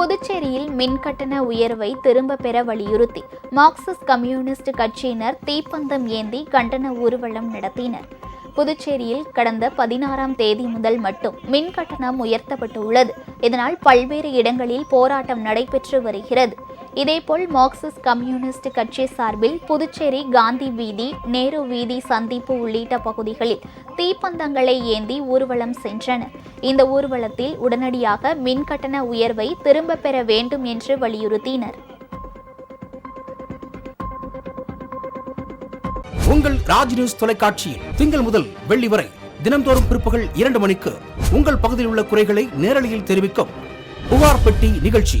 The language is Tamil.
புதுச்சேரியில் மின்கட்டண உயர்வை திரும்ப பெற வலியுறுத்தி மார்க்சிஸ்ட் கம்யூனிஸ்ட் கட்சியினர் தீப்பந்தம் ஏந்தி கண்டன ஊர்வலம் நடத்தினர். புதுச்சேரியில் கடந்த பதினாறாம் தேதி முதல் மட்டும் மின் கட்டணம் உயர்த்தப்பட்டுள்ளது. இதனால் பல்வேறு இடங்களில் போராட்டம் நடைபெற்று வருகிறது. இதேபோல் மார்க்சிஸ்ட் கம்யூனிஸ்ட் கட்சி சார்பில் புதுச்சேரி காந்தி வீதி நேரு வீதி சந்திப்பு உள்ளிட்ட பகுதிகளில் தீப்பந்தங்களை ஏந்தி ஊர்வலம் சென்றனர் இந்த ஊர்வலத்தில் உடனடியாக மின் கட்டண உயர்வை திரும்பப் பெற வேண்டும் என்று வலியுறுத்தினர். உங்கள் ராஜ் நியூஸ் தொலைக்காட்சியில் திங்கள் முதல் வெள்ளி வரை தினம்தோறும் பிற்பகல் இரண்டு மணிக்கு உங்கள் பகுதியில் உள்ள குறைகளை நேரலையில் தெரிவிக்கும் புகார் பெட்டி நிகழ்ச்சி.